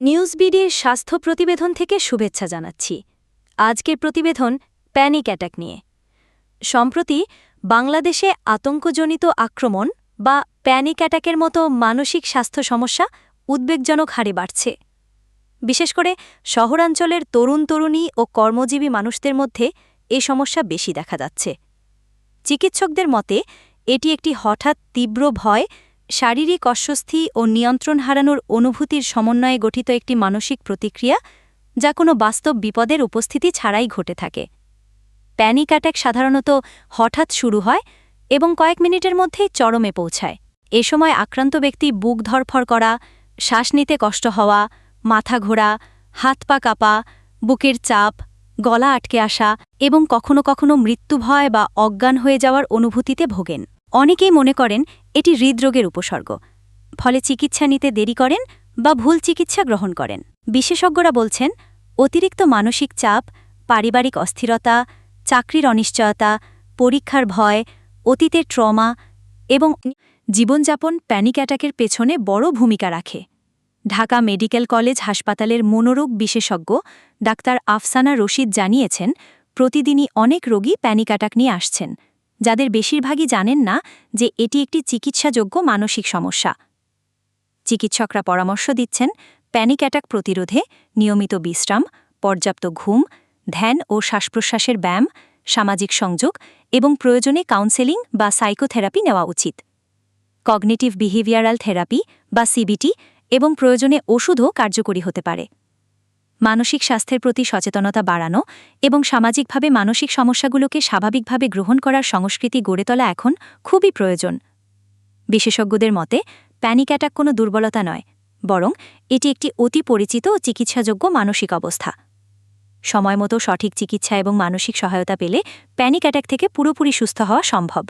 নিউজবিডির স্বাস্থ্য প্রতিবেদন থেকে শুভেচ্ছা জানাচ্ছি। আজকের প্রতিবেদন প্যানিক অ্যাটাক নিয়ে। সম্প্রতি বাংলাদেশে আতঙ্কজনিত আক্রমণ বা প্যানিক অ্যাটাকের মতো মানসিক স্বাস্থ্য সমস্যা উদ্বেগজনক হারে বাড়ছে। বিশেষ করে শহরাঞ্চলের তরুণ তরুণী ও কর্মজীবী মানুষদের মধ্যে এ সমস্যা বেশি দেখা যাচ্ছে। চিকিৎসকদের মতে, এটি একটি হঠাৎ তীব্র ভয় শারীরিক অস্বস্তি ও নিয়ন্ত্রণ হারানোর অনুভূতির সমন্বয়ে গঠিত একটি মানসিক প্রতিক্রিয়া, যা কোনো বাস্তব বিপদের উপস্থিতি ছাড়াই ঘটে থাকে। প্যানিক অ্যাটাক সাধারণত হঠাৎ শুরু হয় এবং কয়েক মিনিটের মধ্যেই চরমে পৌঁছায়। এ সময় আক্রান্ত ব্যক্তি বুক ধরফর করা, শ্বাস নিতে কষ্ট হওয়া, মাথা ঘোরা, হাত পা কাঁপা, বুকের চাপ, গলা আটকে আসা এবং কখনো কখনো মৃত্যুভয় বা অজ্ঞান হয়ে যাওয়ার অনুভূতিতে ভোগেন। অনেকেই মনে করেন এটি হৃদরোগের উপসর্গ। ফলে চিকিৎসা নিতে দেরি করেন বা ভুল চিকিৎসা গ্রহণ করেন। বিশেষজ্ঞরা বলছেন, অতিরিক্ত মানসিক চাপ, পারিবারিক অস্থিরতা, চাকরির অনিশ্চয়তা, পরীক্ষার ভয়, অতীতের ট্রমা এবং জীবনযাপন প্যানিক অ্যাটাকের পেছনে বড় ভূমিকা রাখে। ঢাকা মেডিকেল কলেজ হাসপাতালের মনোরোগ বিশেষজ্ঞ ডাক্তার আফসানা রশিদ জানিয়েছেন, প্রতিদিনই অনেক রোগী প্যানিক অ্যাটাক নিয়ে আসছেন। যাদের বেশিরভাগই জানেন না যে এটি একটি চিকিৎসাযোগ্য মানসিক সমস্যা। চিকিৎসকরা পরামর্শ দিচ্ছেন প্যানিক অ্যাটাক প্রতিরোধে নিয়মিত বিশ্রাম, পর্যাপ্ত ঘুম, ধ্যান ও শ্বাসপ্রশ্বাসের ব্যায়াম, সামাজিক সংযোগ এবং প্রয়োজনে কাউন্সেলিং বা সাইকোথেরাপি নেওয়া উচিত। কগনিটিভ বিহেভিয়ারাল থেরাপি বা সিবিটি এবং প্রয়োজনে ওষুধও কার্যকরী হতে পারে। মানসিক স্বাস্থ্যের প্রতি সচেতনতা বাড়ানো এবং সামাজিকভাবে মানসিক সমস্যাগুলোকে স্বাভাবিকভাবে গ্রহণ করার সংস্কৃতি গড়ে তোলা এখন খুবই প্রয়োজন। বিশেষজ্ঞদের মতে প্যানিক অ্যাটাক কোনো দুর্বলতা নয়, বরং এটি একটি অতি পরিচিত ও চিকিৎসাযোগ্য মানসিক অবস্থা। সময়মতো সঠিক চিকিৎসা এবং মানসিক সহায়তা পেলে প্যানিক অ্যাটাক থেকে পুরোপুরি সুস্থ হওয়া সম্ভব।